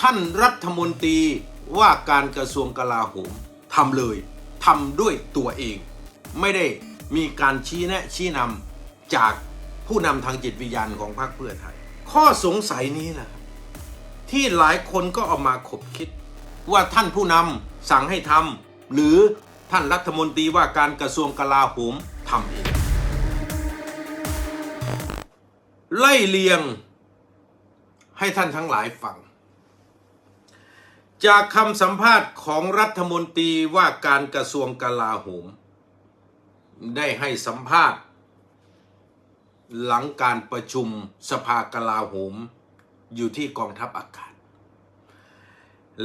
ท่านรัฐมนตรีว่าการกระทรวงกลาโหมทำเลยทำด้วยตัวเอง ไม่ได้มีการชี้แนะชี้นำจากผู้นำทางจิตวิญญาณของพรรคเพื่อไทย ข้อสงสัยนี้แหละที่หลายคนก็เอามาขบคิด ว่าท่านผู้นำสั่งให้ทำหรือท่านรัฐมนตรีว่าการกระทรวงกลาโหมทำเองไล่เลียงให้ท่านทั้งหลายฟัง จากคำสัมภาษณ์ของรัฐมนตรีว่าการกระทรวงกลาโหม ได้ให้สัมภาษณ์ หลังการประชุมสภากลาโหม อยู่ที่กองทัพอากาศ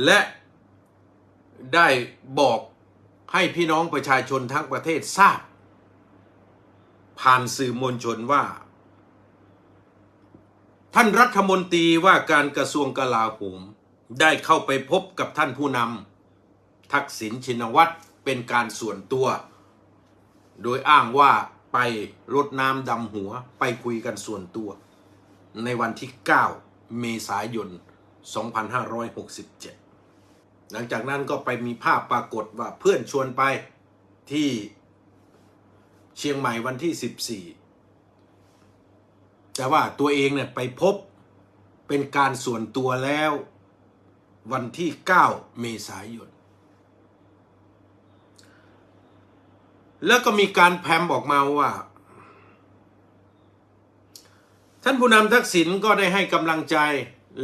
และได้บอกให้พี่น้องประชาชนทั้งประเทศทราบ ผ่านสื่อมวลชนว่า ท่านรัฐมนตรีว่าการกระทรวงกลาโหม ได้เข้าไปพบกับท่านผู้นำทักษิณชินวัตรเป็นการส่วนตัว โดยอ้างว่าไปรดน้ำดำหัวไปคุยกันส่วนตัว ในวันที่ 9 เมษายน 2567 หลังจากนั้นก็ไปมีภาพปรากฏว่าเพื่อนชวนไปที่เชียงใหม่วันที่ 14 แต่ว่าตัวเองเนี่ยไปพบเป็นการส่วนตัวแล้ว วันที่ 9 เมษายน แล้วก็มีการแพมออกมาว่า ท่านผู้นำทักษิณก็ได้ให้กำลังใจ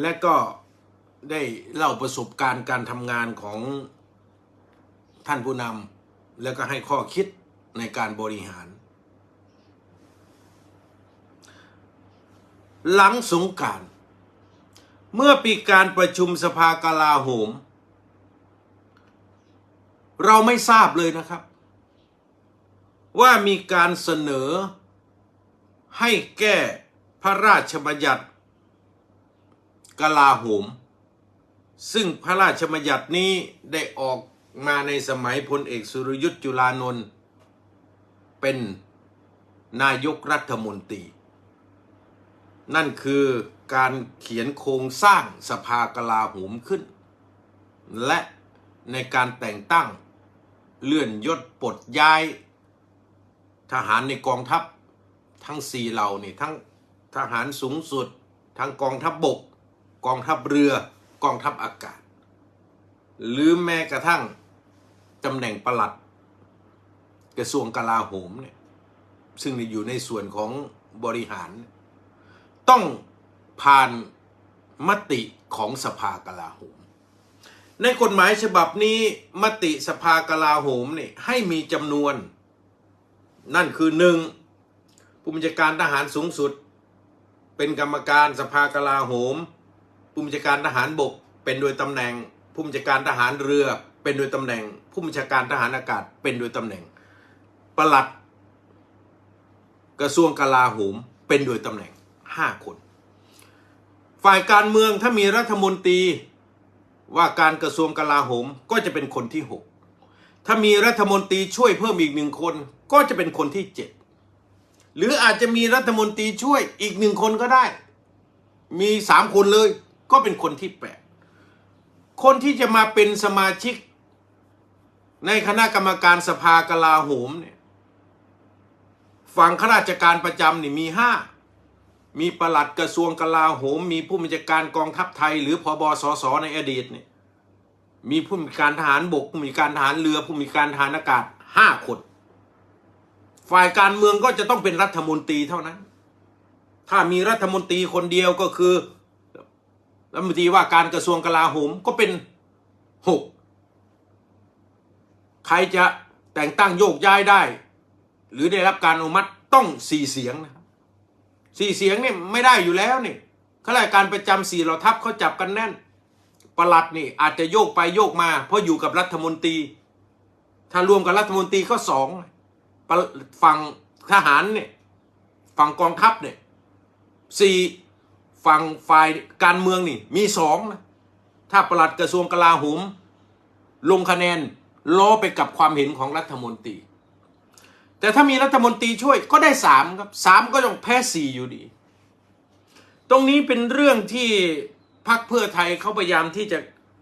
และก็ได้เล่าประสบการณ์การทำงานของท่านผู้นำแล้วก็ให้ข้อคิดในการบริหาร หลังสงการ เมื่อปีการประชุมสภากลาโหม เราไม่ทราบเลยนะครับ ว่ามีการเสนอ ให้แก้พระราชบัญญัติกลาโหม ซึ่งพระราชบัญญัตินี้ได้ออกมาในสมัยพลเอกสุรยุทธ์จุลานนท์เป็นนายกรัฐมนตรี นั่นคือ การเขียนโครงสร้างสภากลาโหมขึ้น และในการแต่งตั้งเลื่อนยศปลดย้าย ทหารในกองทัพทั้งสี่เหล่านี่ทั้งทหารสูงสุด ทั้งกองทัพบบก กองทัพเรือกองทัพอากาศ หรือแม้กระทั่งตำแหน่งประหลัด กระทรวงกลาโหมเนี่ยซึ่งอยู่ในส่วนของบริหาร ต้อง ผ่านมติของสภากลาโหม ในกฎหมายฉบับนี้มติสภากลาโหมเนี่ยให้มีจำนวน นั่นคือหนึ่งผู้บัญชาการทหารสูงสุด เป็นกรรมการสภากลาโหมผู้บัญชาการทหารบกเป็นโดยตำแหน่งผู้บัญชาการทหารเรือเป็นโดยตำแหน่ง ผู้บัญชาการทหารอากาศเป็นโดยตำแหน่งปลัด กระทรวงกลาโหมเป็นโดยตำแหน่งห้าคน ฝ่ายการเมืองถ้ามีรัฐมนตรีว่าการกระทรวงกลาโหมก็จะเป็นคนที่หกถ้ามีรัฐมนตรีช่วยเพิ่มอีกหนึ่งคนก็จะเป็นคนที่เจ็ดหรืออาจจะมีรัฐมนตรีช่วยอีกหนึ่งคนก็ได้ มีสามคนเลยก็เป็นคนที่แปดคนที่จะมาเป็นสมาชิก ในคณะกรรมการสภากลาโหมเนี่ยฝั่งข้าราชการประจำนี่มีห้า มีประหลัดกระทรวงกลาโหม มีผู้บัญชาการกองทัพไทย หรือพบสสในอดีตเนี่ยมีผู้มีการทหารบกผู้มีการทหารเรือผู้มีการทหารอากาศห้าคน ฝ่ายการเมืองก็จะต้องเป็นรัฐมนตรีเท่านั้น ถ้ามีรัฐมนตรีคนเดียวก็คือรัฐมนตรีว่าการกระทรวงกลาโหมก็เป็นหกใครจะแต่งตั้งโยกย้ายได้ หรือได้รับการอนุมัติต้องสี่เสียงนะ สี่เสียงเนี่ยไม่ได้อยู่แล้วนี่ข้าราชการประจำสี่เหล่าทัพเขาจับกันแน่นประหลัดนี่อาจจะโยกไปโยกมา เพราะอยู่กับรัฐมนตรี ถ้ารวมกับรัฐมนตรีก็สองฝั่งทหารเนี่ยฝั่งกองทัพเนี่ยสี่ฝั่งฝ่ายการเมืองนี่มีสองนะถ้าประหลัดกระทรวงกลาโหมลงคะแนนล้อไปกับความเห็นของรัฐมนตรี แต่ถ้ามีรัฐมนตรีช่วยก็ได้สามครับสามก็ต้องแพ้สี่อยู่ดี ตรงนี้เป็นเรื่องที่พรรคเพื่อไทยเขาพยายามที่จะ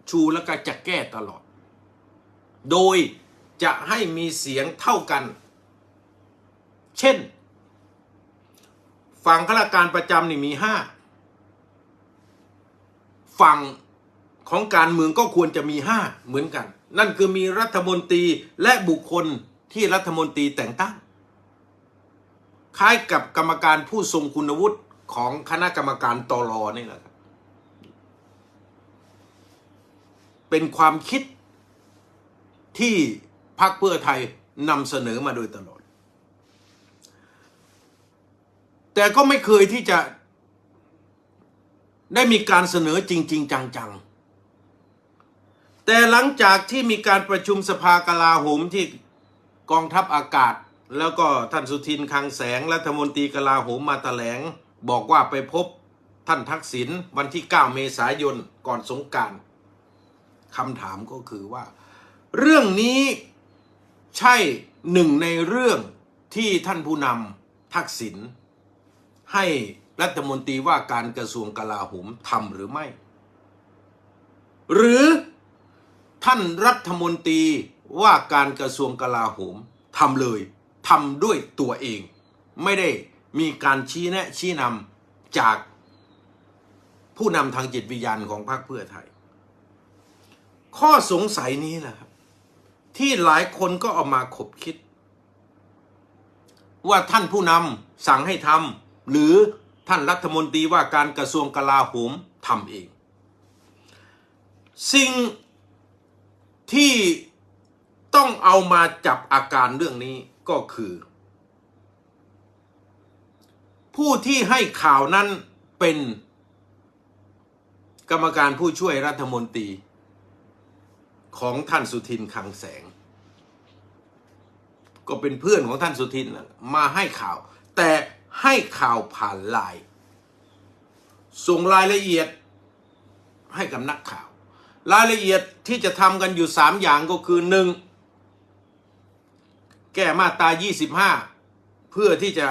ชูแล้วก็จะแก้ตลอด โดยจะให้มีเสียงเท่ากัน เช่น ฝั่งข้าราชการประจำนี่มีห้าฝั่งของการเมืองก็ควรจะมีห้าเหมือนกัน นั่นคือมีรัฐมนตรีและบุคคล ที่รัฐมนตรีแต่งตั้ง คล้ายกับกรรมการผู้ทรงคุณวุฒิของคณะกรรมการตรนี่แหละครับ เป็นความคิดที่พรรคเพื่อไทยนำเสนอมาโดยตลอด แต่ก็ไม่เคยที่จะได้มีการเสนอจริง ๆ จัง ๆ แต่หลังจากที่มีการประชุมสภากลาโหมที่ กองทัพอากาศ แล้วก็ท่านสุทินคลังแสงรัฐมนตรีกลาโหมมาแถลง บอกว่าไปพบท่านทักษิณวันที่ 9 เมษายนก่อนสงการคำถามก็คือว่า เรื่องนี้ใช่หนึ่งในเรื่องที่ท่านผู้นำทักษิณให้รัฐมนตรีว่าการกระทรวงกลาโหมทำหรือไม่ หรือท่านรัฐมนตรี ว่าการกระทรวงกลาโหมทำเลยทำด้วยตัวเอง ไม่ได้มีการชี้แนะชี้นำจากผู้นำทางจิตวิญญาณของพรรคเพื่อไทย ข้อสงสัยนี้แหละครับ ที่หลายคนก็เอามาขบคิด ว่าท่านผู้นำสั่งให้ทำหรือท่านรัฐมนตรีว่าการกระทรวงกลาโหมทำเอง สิ่งที่ ต้องเอามาจับอาการเรื่องนี้ก็คือ ผู้ที่ให้ข่าวนั้นเป็นกรรมการผู้ช่วยรัฐมนตรีของท่านสุทินคังแสง ก็เป็นเพื่อนของท่านสุทินมาให้ข่าว แต่ให้ข่าวผ่านไลน์ส่งรายละเอียดให้กับนักข่าว รายละเอียดที่จะทำกันอยู่สามอย่างก็คือหนึ่ง แก้มาตรา 25 เพื่อที่จะ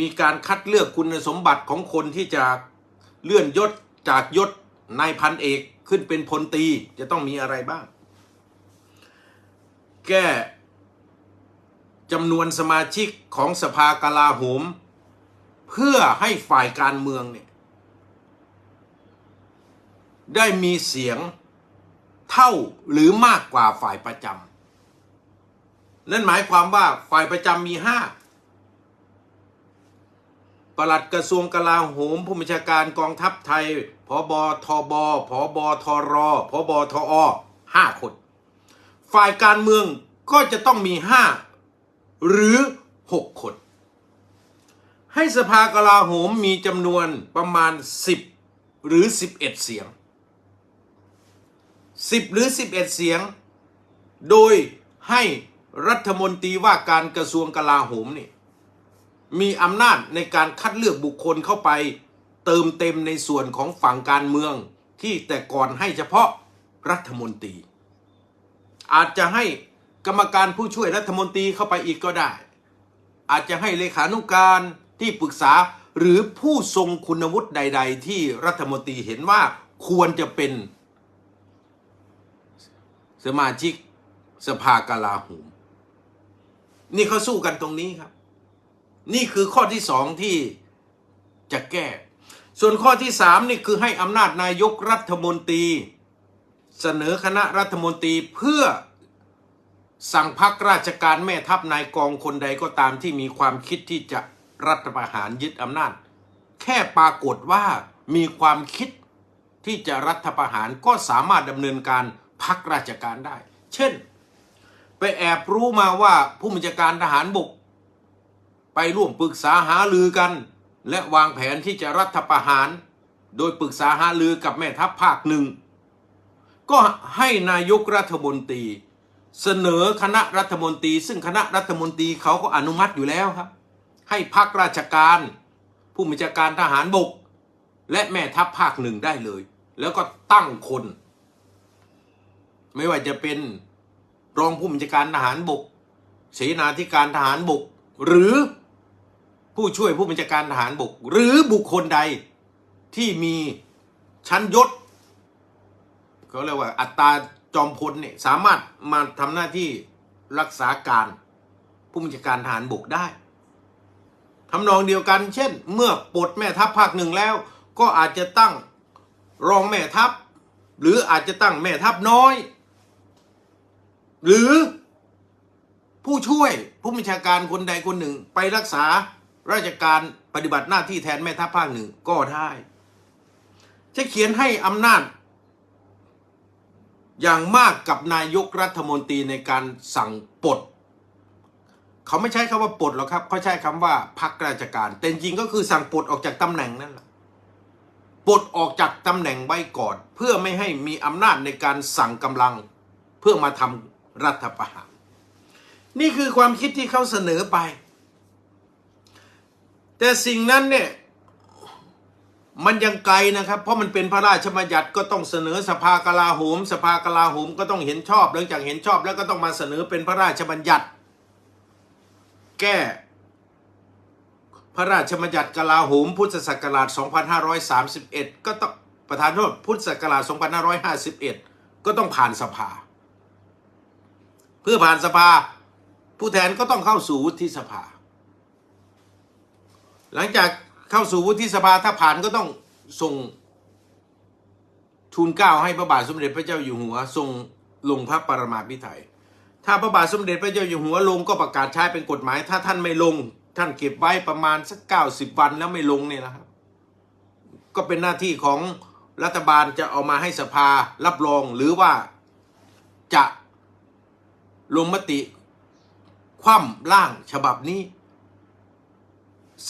มีการคัดเลือกคุณสมบัติของคนที่จะเลื่อนยศจากยศนายพันเอกขึ้นเป็นพลตรีจะต้องมีอะไรบ้าง แก้จำนวนสมาชิกของสภากลาโหม เพื่อให้ฝ่ายการเมืองเนี่ยได้มีเสียงเท่าหรือมากกว่าฝ่ายประจำ นั่นหมายความว่าฝ่ายประจำมีห้าปลัดกระทรวงกลาโหมผู้บัญชาการกองทัพไทยพบทบพบทรพบทอห้าคน ฝ่ายการเมืองก็จะต้องมีห้าหรือหกคน ให้สภากลาโหมมีจำนวนประมาณ10หรือ11เอ็ดเสียง10หรือ11เสียง โดยให้ รัฐมนตรีว่าการกระทรวงกลาโหมนี่มีอำนาจในการคัดเลือกบุคคลเข้าไป เติมเต็มในส่วนของฝั่งการเมืองที่แต่ก่อนให้เฉพาะรัฐมนตรี อาจจะให้กรรมการผู้ช่วยรัฐมนตรีเข้าไปอีกก็ได้ อาจจะให้เลขานุการที่ปรึกษาหรือผู้ทรงคุณวุฒิใด ๆ ที่รัฐมนตรีเห็นว่าควรจะเป็น สมาชิกสภากลาโหม นี่เขาสู้กันตรงนี้ครับ นี่คือข้อที่สองที่จะแก้ ส่วนข้อที่สามนี่คือให้อำนาจนายกรัฐมนตรี เสนอคณะรัฐมนตรีเพื่อสั่งพักราชการแม่ทัพนายกองคนใดก็ตามที่มีความคิดที่จะรัฐประหารยึดอำนาจ แค่ปรากฏว่ามีความคิดที่จะรัฐประหารก็สามารถดำเนินการพักราชการได้ เช่น ไปแอบรู้มาว่าผู้บัญชาการทหารบก ไปร่วมปรึกษาหารือกัน และวางแผนที่จะรัฐประหาร โดยปรึกษาหารือกับแม่ทัพภาคหนึ่ง ก็ให้นายกรัฐมนตรี เสนอคณะรัฐมนตรี ซึ่งคณะรัฐมนตรีเขาก็อนุมัติอยู่แล้วครับ ให้พักราชการ ผู้บัญชาการทหารบก และแม่ทัพภาคหนึ่งได้เลย แล้วก็ตั้งคน ไม่ว่าจะเป็น รองผู้บัญชาการทหารบกเสนาธิการทหารบก หรือผู้ช่วยผู้บัญชาการทหารบก หรือบุคคลใดที่มีชั้นยศเขาเรียกว่าอัตราจอมพลเนี่ยสามารถมาทำหน้าที่รักษาการผู้บัญชาการทหารบกได้ทำนองเดียวกัน เช่น เมื่อปลดแม่ทัพภาคหนึ่งแล้ว ก็อาจจะตั้งรองแม่ทัพ หรืออาจจะตั้งแม่ทัพน้อย หรือผู้ช่วยผู้บัญชาการคนใดคนหนึ่ง ไปรักษาราชการปฏิบัติหน้าที่แทนแม่ทัพภาคหนึ่งก็ได้ จะเขียนให้อำนาจ อย่างมากกับนายกรัฐมนตรีในการสั่งปลดเขาไม่ใช้คำว่าปลดหรอกครับเขาใช้คำว่าพักราชการ แต่จริงก็คือสั่งปลดออกจากตำแหน่งนั่นแหละปลดออกจากตำแหน่งไว้ก่อน เพื่อไม่ให้มีอำนาจในการสั่งกำลัง เพื่อมาทำ รัฐประหาร นี่คือความคิดที่เขาเสนอไป แต่สิ่งนั้นเนี่ยมันยังไกลนะครับ เพราะมันเป็นพระราชบัญญัติก็ต้องเสนอสภากลาโหม สภากลาโหมก็ต้องเห็นชอบ หลังจากเห็นชอบแล้วก็ต้องมาเสนอเป็นพระราชบัญญัติ แก้พระราชบัญญัติกลาโหม พุทธศักราช 2531 ก็ต้องประธานโทษพุทธศักราช 2551 ก็ต้องผ่านสภา พื่อผ่านสภา ผู้แทนก็ต้องเข้าสู่วุฒิสภา หลังจากเข้าสู่วุฒิสภาถ้าผ่านก็ต้องส่งทูลเกล้าให้พระบาทสมเด็จพระเจ้าอยู่หัวทรงลงพระปรมาภิไธยถ้าพระบาทสมเด็จพระเจ้าอยู่หัวลงก็ประกาศใช้เป็นกฎหมาย ถ้าท่านไม่ลง ท่านเก็บไว้ประมาณสักเก้าสิบวันแล้วไม่ลงเนี่ยนะครับ ก็เป็นหน้าที่ของรัฐบาลจะเอามาให้สภารับรองหรือว่าจะ ลงมติ คว่ำร่างฉบับนี้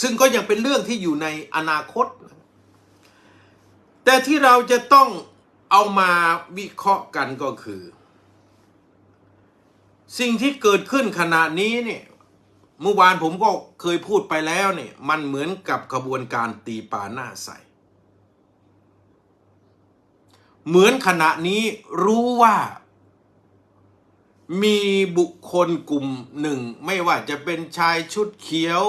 ซึ่งก็ยังเป็นเรื่องที่อยู่ในอนาคต แต่ที่เราจะต้องเอามาวิเคราะห์กันก็คือ สิ่งที่เกิดขึ้นขณะนี้เนี่ยเมื่อวานผมก็เคยพูดไปแล้วเนี่ยมันเหมือนกับขบวนการตีปลาหน้าใสเหมือนขณะนี้รู้ว่า มีบุคคลกลุ่มหนึ่ง ไม่ว่าจะเป็นชายชุดเขียว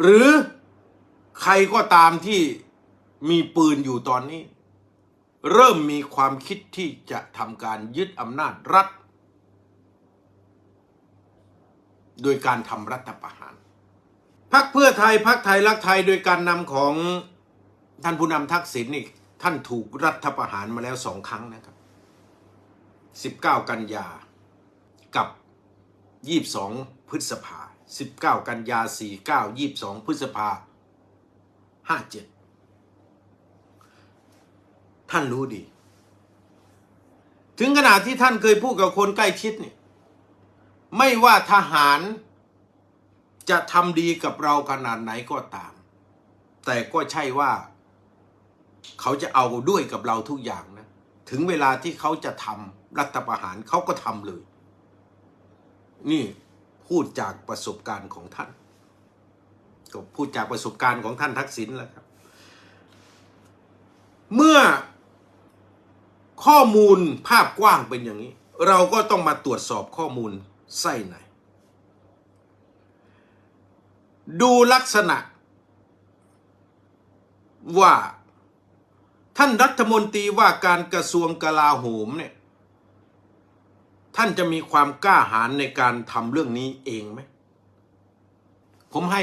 หรือใครก็ตามที่มีปืนอยู่ตอนนี้ เริ่มมีความคิดที่จะทำการยึดอำนาจรัฐ โดยการทำรัฐประหารพักเพื่อไทยพักไทยรักไทยโดยการนำของท่านผู้นำทักษิณนี่ท่านถูกรัฐประหารมาแล้วสองครั้งนะครับ 19 กันยา กับ 22 พฤษภา 19 กันยา 49 22 พฤษภา 57 ท่านรู้ดี ถึงขนาดที่ท่านเคยพูดกับคนใกล้ชิดเนี่ยไม่ว่าทหารจะทำดีกับเราขนาดไหนก็ตาม แต่ก็ใช่ว่า เขาจะเอาด้วยกับเราทุกอย่างนะ ถึงเวลาที่เขาจะทำ รัฐประหารเขาก็ทำเลย นี่พูดจากประสบการณ์ของท่าน ก็พูดจากประสบการณ์ของท่านทักษิณแล้วครับ เมื่อข้อมูลภาพกว้างเป็นอย่างนี้ เราก็ต้องมาตรวจสอบข้อมูลไส้ในดูลักษณะ ว่าท่านรัฐมนตรีว่าการกระทรวงกลาโหมเนี่ย ท่านจะมีความกล้าหาญในการทำเรื่องนี้เองไหม ผมให้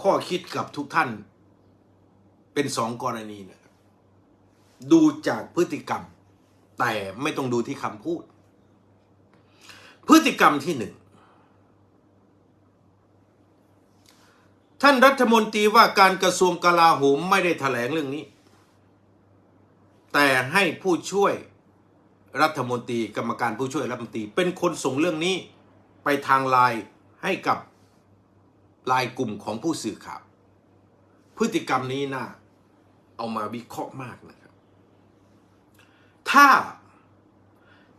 ข้อคิดกับทุกท่าน เป็นสองกรณีนะครับ ดูจากพฤติกรรม แต่ไม่ต้องดูที่คำพูด พฤติกรรมที่หนึ่ง ท่านรัฐมนตรีว่าการกระทรวงกลาโหมไม่ได้แถลงเรื่องนี้ แต่ให้ผู้ช่วย รัฐมนตรีกรรมการผู้ช่วยรัฐมนตรี เป็นคนส่งเรื่องนี้ไปทางไลน์ให้กับไลน์กลุ่มของผู้สื่อข่าว พฤติกรรมนี้น่าเอามาวิเคราะห์มากนะครับ ถ้า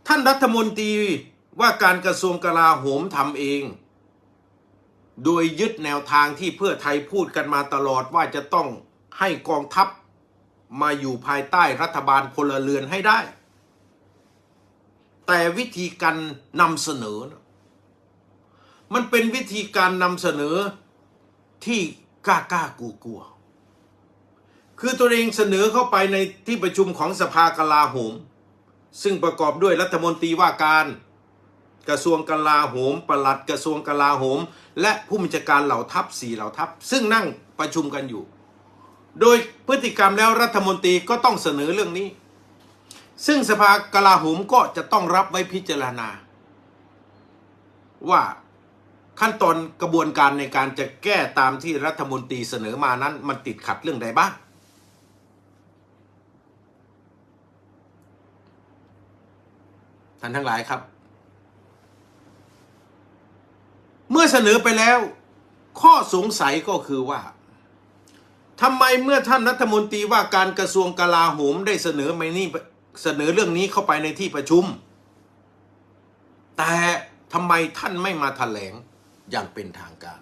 ท่านรัฐมนตรีว่าการกระทรวงกลาโหมทำเอง โดยยึดแนวทางที่เพื่อไทยพูดกันมาตลอดว่าจะต้องให้กองทัพมาอยู่ภายใต้รัฐบาลพลเรือนให้ได้ แต่วิธีการนำเสนอ มันเป็นวิธีการนำเสนอที่กล้ากล้ากลัวกลัวๆคือตัวเองเสนอเข้าไปในที่ประชุมของสภากลาโหม ซึ่งประกอบด้วยรัฐมนตรีว่าการกระทรวงกลาโหม ปลัดกระทรวงกลาโหม และผู้บัญชาการเหล่าทัพสี่เหล่าทัพ ซึ่งนั่งประชุมกันอยู่ โดยพฤติกรรมแล้วรัฐมนตรีก็ต้องเสนอเรื่องนี้ ซึ่งสภากลาโหมก็จะต้องรับไว้พิจารณา ว่าขั้นตอนกระบวนการในการจะแก้ตามที่รัฐมนตรีเสนอมานั้น มันติดขัดเรื่องใดบ้าง ท่านทั้งหลายครับ เมื่อเสนอไปแล้ว ข้อสงสัยก็คือว่าทำไมเมื่อท่านรัฐมนตรีว่าการกระทรวงกลาโหมได้เสนอไปนี่ เสนอเรื่องนี้เข้าไปในที่ประชุม แต่ทำไมท่านไม่มาแถลงอย่างเป็นทางการ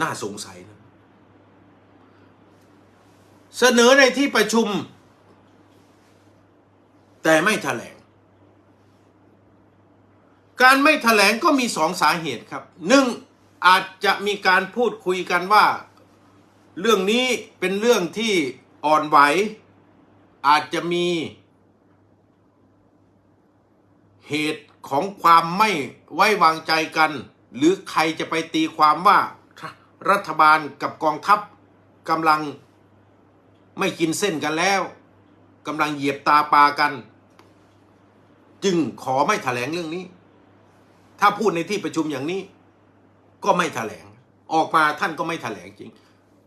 น่าสงสัยนะ เสนอในที่ประชุม แต่ไม่แถลง การไม่แถลงก็มีสองสาเหตุครับหนึ่งอาจจะมีการพูดคุยกันว่า เรื่องนี้เป็นเรื่องที่อ่อนไหว อาจจะมีเหตุของความไม่ไว้วางใจกัน หรือใครจะไปตีความว่ารัฐบาลกับกองทัพกำลังไม่กินเส้นกันแล้วกำลังเหยียบตาปลากัน จึงขอไม่แถลงเรื่องนี้ ถ้าพูดในที่ประชุมอย่างนี้ ก็ไม่แถลง ออกมาท่านก็ไม่แถลงจริง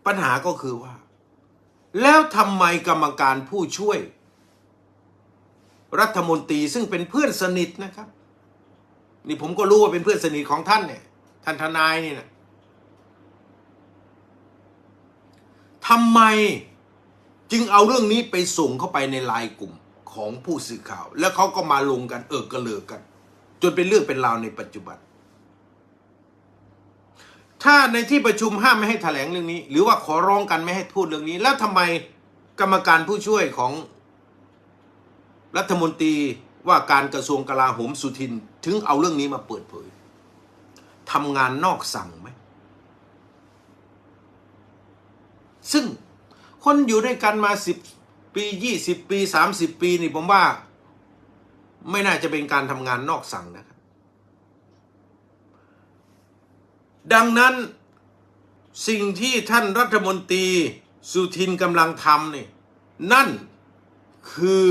ปัญหาก็คือว่า แล้วทำไมกรรมการผู้ช่วย รัฐมนตรีซึ่งเป็นเพื่อนสนิทนะครับ นี่ผมก็รู้ว่าเป็นเพื่อนสนิทของท่านเนี่ยท่านทนายนี่นะทำไมจึงเอาเรื่องนี้ไปส่งเข้าไปในไลน์กลุ่มของผู้สื่อข่าว แล้วเขาก็มาลงกันเออกระเลิกกัน จนเป็นเรื่องเป็นราวในปัจจุบัน ถ้าในที่ประชุมห้ามไม่ให้แถลงเรื่องนี้ หรือว่าขอร้องกันไม่ให้พูดเรื่องนี้ แล้วทำไมกรรมการผู้ช่วยของรัฐมนตรีว่าการกระทรวงกลาโหมสุทิน ถึงเอาเรื่องนี้มาเปิดเผยทำงานนอกสั่งไหม ซึ่งคนอยู่ด้วยกันมาสิบปียี่สิบปีสามสิบปีนี่ผมว่า ไม่น่าจะเป็นการทำงานนอกสั่งนะครับ ดังนั้นสิ่งที่ท่านรัฐมนตรีสุทินกำลังทำนี่นั่นคือ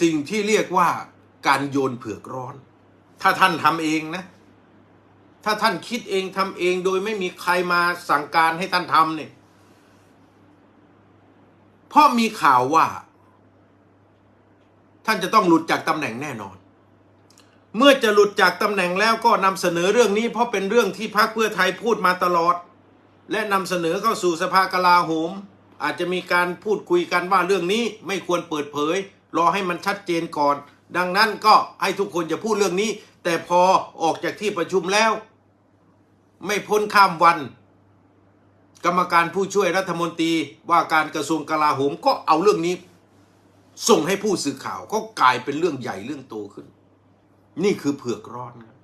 สิ่งที่เรียกว่าการโยนเผือกร้อน ถ้าท่านทำเองนะ ถ้าท่านคิดเองทำเองโดยไม่มีใครมาสั่งการให้ท่านทำเนี่ยเพราะมีข่าวว่า ท่านจะต้องหลุดจากตำแหน่งแน่นอน เมื่อจะหลุดจากตำแหน่งแล้วก็นำเสนอเรื่องนี้ เพราะเป็นเรื่องที่พรรคเพื่อไทยพูดมาตลอด และนำเสนอเข้าสู่สภากลาโหม อาจจะมีการพูดคุยกันว่าเรื่องนี้ไม่ควรเปิดเผย รอให้มันชัดเจนก่อน ดังนั้นก็ให้ทุกคนอย่าพูดเรื่องนี้ แต่พอออกจากที่ประชุมแล้ว ไม่พ้นข้ามวัน กรรมการผู้ช่วยรัฐมนตรีว่าการกระทรวงกลาโหมก็เอาเรื่องนี้ ส่งให้ผู้สื่อข่าวก็กลายเป็นเรื่องใหญ่เรื่องโตขึ้น นี่คือเผือกร้อนครับ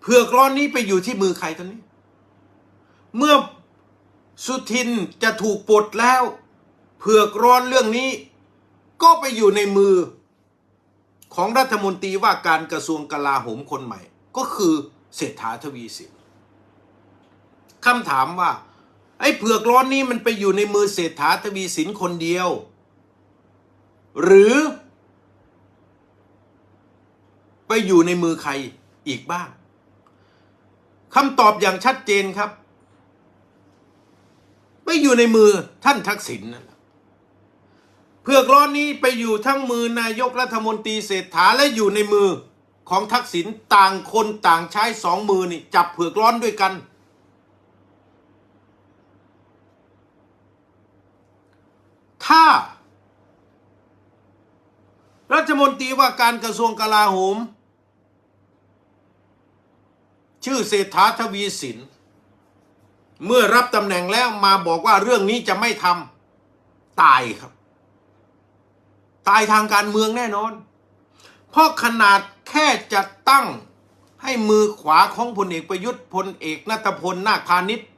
เผือกร้อนนี้ไปอยู่ที่มือใครตอนนี้ เมื่อสุทินจะถูกปลดแล้ว เผือกร้อนเรื่องนี้ ก็ไปอยู่ในมือของรัฐมนตรีว่าการกระทรวงกลาโหมคนใหม่ ก็คือเศรษฐาทวีสินคำถามว่า ไอ้เผือกร้อนนี้มันไปอยู่ในมือเศรษฐาทวีสินคนเดียว หรือ ไปอยู่ในมือใครอีกบ้างคำตอบอย่างชัดเจนครับ ไปอยู่ในมือท่านทักษิณนั่นแหละเผือกร้อนนี้ไปอยู่ทั้งมือนายกรัฐมนตรีเศรษฐาและอยู่ในมือของทักษิณต่างคนต่างใช้สองมือนี่จับเผือกร้อนด้วยกัน ถ้า รัฐมนตรีว่าการกระทรวงกลาโหม ชื่อเศรษฐาทวีสิน เมื่อรับตำแหน่งแล้วมาบอกว่าเรื่องนี้จะไม่ทำตายครับ ตายทางการเมืองแน่นอน เพราะขนาดแค่จะตั้งให้มือขวาของพลเอกประยุทธ์พลเอกนัทพลนาคพาณิชย์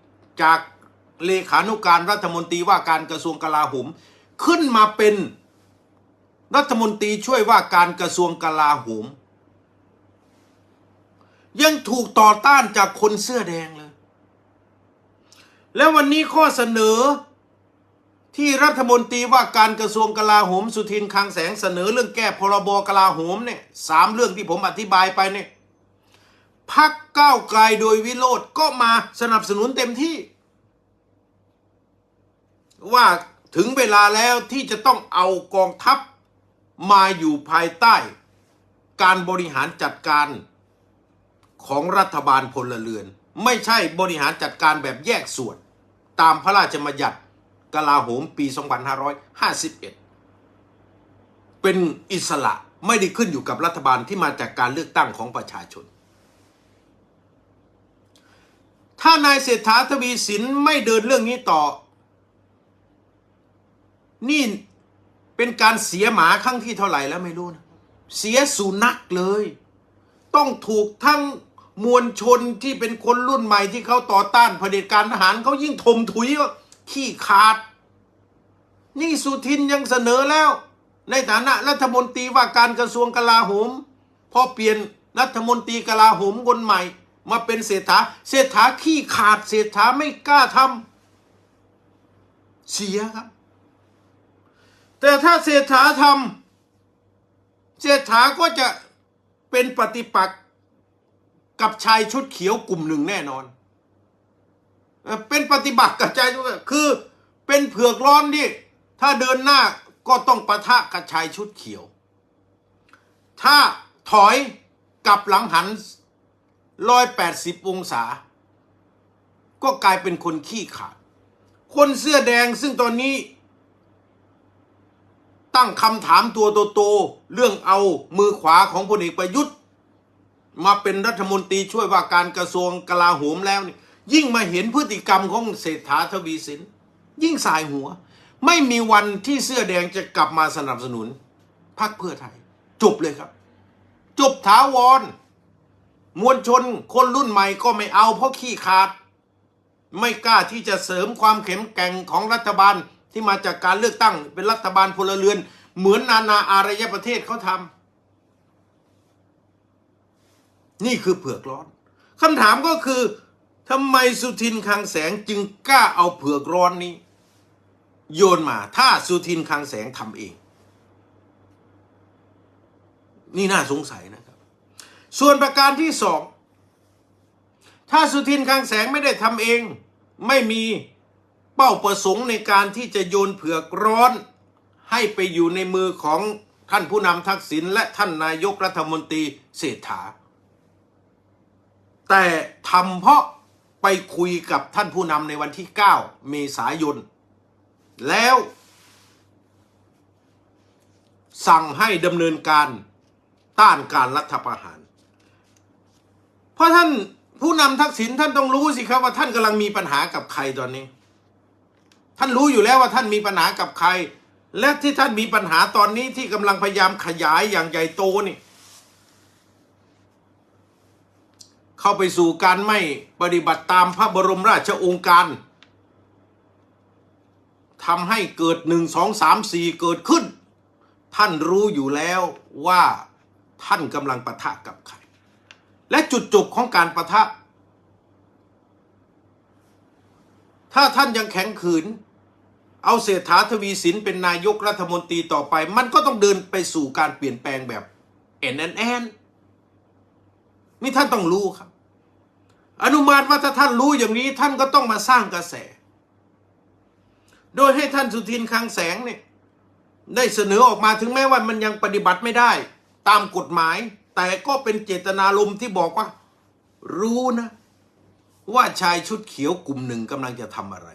จากเลขานุการรัฐมนตรีว่าการกระทรวงกลาโหมขึ้นมาเป็นรัฐมนตรีช่วยว่าการกระทรวงกลาโหม ยังถูกต่อต้านจากคนเสื้อแดงเลย แล้ววันนี้ข้อเสนอที่รัฐมนตรีว่าการกระทรวงกลาโหมสุทินคลังแสงเสนอเรื่องแก้พรบกลาโหมเนี่ยสามเรื่องที่ผมอธิบายไปเนี่ยพักก้าวไกลโดยวิโรธก็มาสนับสนุนเต็มที่ ว่าถึงเวลาแล้วที่จะต้องเอากองทัพมาอยู่ภายใต้ การบริหารจัดการ ของรัฐบาลพลเรือน ไม่ใช่บริหารจัดการแบบแยกส่วน ตามพระราชบัญญัติกลาโหมปี 2551 เป็นอิสระไม่ได้ขึ้นอยู่กับรัฐบาลที่มาจากการเลือกตั้งของประชาชน ถ้านายเศรษฐาทวีสินไม่เดินเรื่องนี้ต่อ นี่เป็นการเสียหมาครั้งที่เท่าไหร่แล้วไม่รู้นะ เสียสุนัขเลย ต้องถูกทั้ง มวลชนที่เป็นคนรุ่นใหม่ที่เขาต่อต้านเผด็จการทหารเขายิ่งถมถุยว่าขี้ขาด นี่สุทินยังเสนอแล้ว ในฐานะรัฐมนตรีว่าการกระทรวงกลาโหมพอเปลี่ยนรัฐมนตรีกลาโหมคนใหม่ มาเป็นเศรษฐาเศรษฐาขี้ขาดเศรษฐาไม่กล้าทำเสียครับ แต่ถ้าเศรษฐาทำเศรษฐาก็จะเป็นปฏิปักษ์ กับชายชุดเขียวกลุ่มหนึ่งแน่นอน เป็นปฏิบัติกับชายชุดคือเป็นเผือกร้อนที่ถ้าเดินหน้าก็ต้องประทะกับชายชุดเขียว ถ้าถอยกับหลังหันร้อยแปดสิบองศา ก็กลายเป็นคนขี้ขาด คนเสื้อแดงซึ่งตอนนี้ ตั้งคำถามตัวโตๆเรื่องเอามือขวาของพลเอกประยุทธ์ มาเป็นรัฐมนตรีช่วยว่าการกระทรวงกลาโหมแล้วนี่ยิ่งมาเห็นพฤติกรรมของเศรษฐาทวีสิน ยิ่งสายหัว ไม่มีวันที่เสื้อแดงจะกลับมาสนับสนุนพรรคเพื่อไทย จบเลยครับ จบถาวร มวลชนคนรุ่นใหม่ก็ไม่เอาเพราะขี้ขาด ไม่กล้าที่จะเสริมความแข็งแกร่งของรัฐบาลที่มาจากการเลือกตั้งเป็นรัฐบาลพลเรือน เหมือนนานาอารยประเทศเขาทำ นี่คือเผือกร้อนคำถามก็คือทำไมสุทินคังแสงจึงกล้าเอาเผือกร้อนนี้ โยนมาถ้าสุทินคังแสงทำเอง นี่น่าสงสัยนะครับ ส่วนประการที่สองถ้าสุทินคังแสงไม่ได้ทำเอง ไม่มีเป้าประสงค์ในการที่จะโยนเผือกร้อน ให้ไปอยู่ในมือของท่านผู้นำทักษิณและท่านนายกรัฐมนตรีเศรษฐา แต่ทำเพราะไปคุยกับท่านผู้นำในวันที่ 9 เมษายน แล้ว สั่งให้ดำเนินการต้านการรัฐประหาร เพราะท่านผู้นำทักษิณท่านต้องรู้สิครับว่าท่านกำลังมีปัญหากับใครตอนนี้ ท่านรู้อยู่แล้วว่าท่านมีปัญหากับใคร และที่ท่านมีปัญหาตอนนี้ที่กำลังพยายามขยายอย่างใหญ่โตนี่ เข้าไปสู่การไม่ปฏิบัติตามพระบรมราชโองการทำให้เกิดหนึ่งสองสามสี่เกิดขึ้น ท่านรู้อยู่แล้วว่าท่านกำลังปะทะกับใคร และจุดจบของการปะทะ ถ้าท่านยังแข็งขืน เอาเศรษฐาทวีสินเป็นนายกรัฐมนตรีต่อไป มันก็ต้องเดินไปสู่การเปลี่ยนแปลงแบบแอนแอนแอนนี่ท่านต้องรู้ครับ อนุมานว่าถ้าท่านรู้อย่างนี้ ท่านก็ต้องมาสร้างกระแส โดยให้ท่านสุทินคลังแสงเนี่ยได้เสนอออกมาถึงแม้ว่ามันยังปฏิบัติไม่ได้ ตามกฎหมาย แต่ก็เป็นเจตนารมณ์ที่บอกว่า รู้นะ ว่าชายชุดเขียวกลุ่มหนึ่งกำลังจะทำอะไร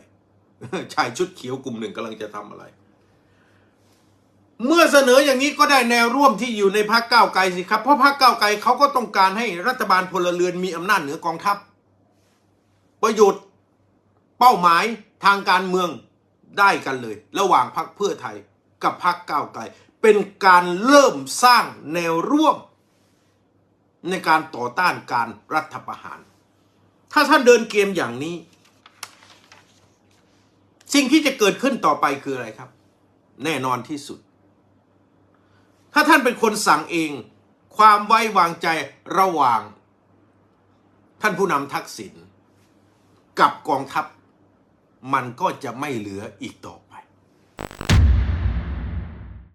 ชายชุดเขียวกลุ่มหนึ่งกำลังจะทำอะไร เมื่อเสนออย่างนี้ก็ได้แนวร่วมที่อยู่ในพรรคก้าวไกลสิครับ เพราะพรรคก้าวไกลเขาก็ต้องการให้รัฐบาลพลเรือนมีอำนาจเหนือกองทัพ ประโยชน์เป้าหมายทางการเมืองได้กันเลย ระหว่างพรรคเพื่อไทยกับพรรคก้าวไกล เป็นการเริ่มสร้างแนวร่วม ในการต่อต้านการรัฐประหาร ถ้าท่านเดินเกมอย่างนี้ สิ่งที่จะเกิดขึ้นต่อไปคืออะไรครับ แน่นอนที่สุด ถ้าท่านเป็นคนสั่งเอง ความไว้วางใจระหว่าง ท่านผู้นำทักษิณ กับกองทัพ มันก็จะไม่เหลืออีกต่อไป